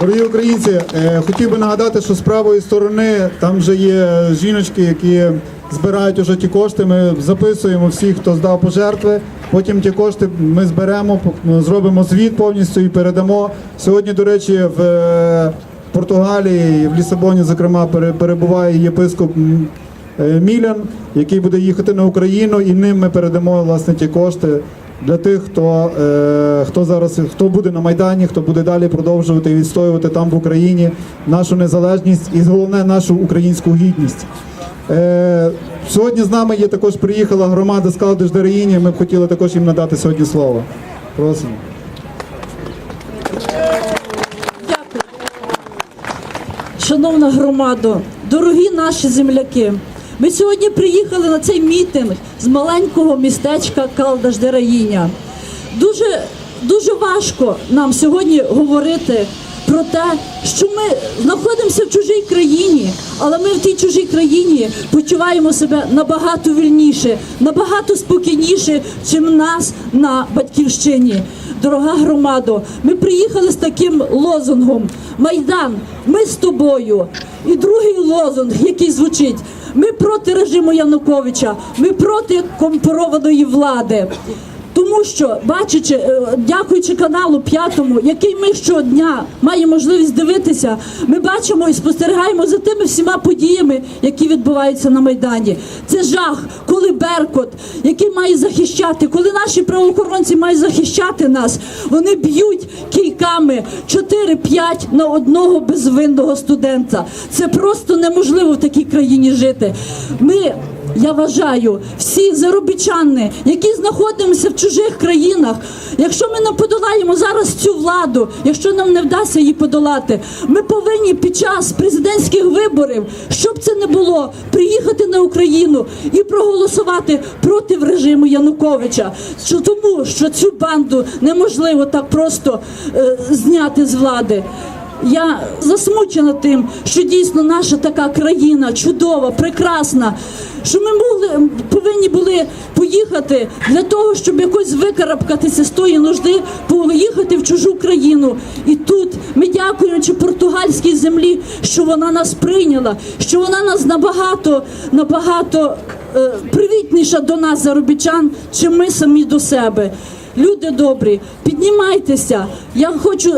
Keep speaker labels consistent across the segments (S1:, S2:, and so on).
S1: Дорогі українці, е, хотів би нагадати, що з правої сторони там вже є жіночки, які збирають уже ті кошти. Ми записуємо всіх, хто здав пожертви. Потім ті кошти ми зберемо, зробимо звіт повністю і передамо. Сьогодні, до речі, в е, Португалії, в Лісабоні, зокрема, перебуває єпископ е, Мілян, який буде їхати на Україну, і ним ми передамо власне ті кошти для тих, хто, е, хто зараз хто буде на Майдані, хто буде далі продовжувати відстоювати там в Україні нашу незалежність і головне нашу українську гідність. Е, сьогодні з нами є також приїхала громада Скалдиш-Дереїні. Ми б хотіли також їм надати сьогодні слово. Просимо.
S2: Шановна громадо, дорогі наші земляки, ми сьогодні приїхали на цей мітинг з маленького містечка Калдаш-Дераїня. Дуже, дуже важко нам сьогодні говорити про те, що ми знаходимося в чужій країні, але ми в тій чужій країні почуваємо себе набагато вільніше, набагато спокійніше, чим нас на батьківщині. Дорога громадо, ми приїхали з таким лозунгом Майдан, ми з тобою. І другий лозунг, який звучить: ми проти режиму Януковича, ми проти компорованої влади. Тому що, бачачи, е, дякуючи каналу п'ятому, який ми щодня маємо можливість дивитися, ми бачимо і спостерігаємо за тими всіма подіями, які відбуваються на майдані. Це жах, коли Беркут, який має захищати, коли наші правоохоронці мають захищати нас, вони б'ють кійками 4-5 на одного безвинного студента. Це просто неможливо в такій країні жити. Ми я вважаю, всі заробітчани, які знаходимося в чужих країнах, якщо ми не подолаємо зараз цю владу, якщо нам не вдасться її подолати, ми повинні під час президентських виборів, щоб це не було, приїхати на Україну і проголосувати проти режиму Януковича. Тому, що цю банду неможливо так просто е, зняти з влади. Я засмучена тим, що дійсно наша така країна чудова, прекрасна. Що ми могли повинні були поїхати для того, щоб якось викарабкатися з тої нужди, поїхати в чужу країну. І тут ми дякуючи португальській землі, що вона нас прийняла, що вона нас набагато набагато е, привітніша до нас, заробітчан, чим ми самі до себе. Люди добрі, піднімайтеся. Я хочу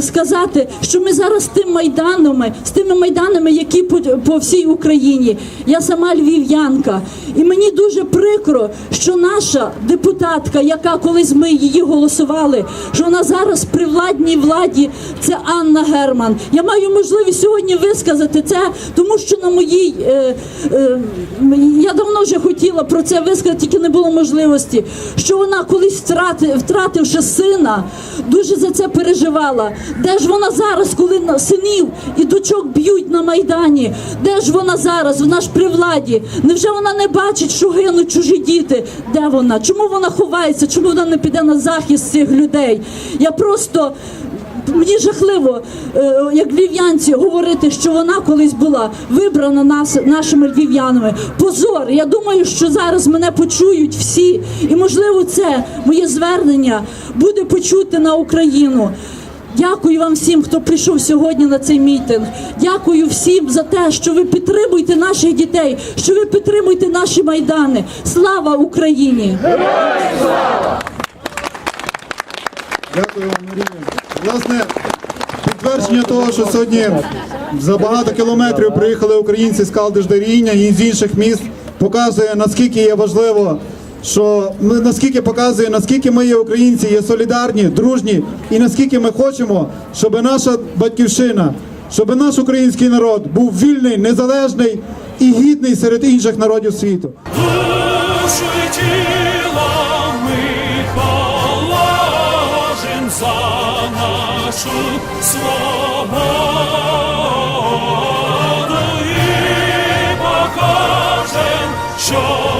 S2: сказати, що ми зараз з тим майданами, з тими майданами, які по, по всій Україні. Я сама львів'янка, і мені дуже прикро, що наша депутатка, яка колись ми її голосували, що вона зараз при владній владі, це Анна Герман. Я маю можливість сьогодні висказати це, тому що на моїй е, е, я давно вже хотіла про це висказати, тільки не було можливості. Що вона колись втрати, втративши сина, дуже за це переживала. Де ж вона зараз, коли синів і дочок б'ють на майдані? Де ж вона зараз? Вона ж при владі. Невже вона не бачить, що гинуть чужі діти? Де вона? Чому вона ховається? Чому вона не піде на захист цих людей? Я просто. Мені жахливо, е, як львів'янці, говорити, що вона колись була вибрана нас, нашими львів'янами. Позор. Я думаю, що зараз мене почують всі, і можливо, це моє звернення буде почути на Україну. Дякую вам всім, хто прийшов сьогодні на цей мітинг. Дякую всім за те, що ви підтримуєте наших дітей, що ви підтримуєте наші майдани. Слава Україні!
S1: Дякую вам, Марія. Власне, підтвердження того, що сьогодні за багато кілометрів приїхали українці з Калдиш-Деріння і з інших міст, показує наскільки є важливо, що ми наскільки показує, наскільки ми є українці, є солідарні, дружні, і наскільки ми хочемо, щоб наша батьківщина, щоб наш український народ був вільний, незалежний і гідний серед інших народів світу.
S3: За нашу свободу і покажем, що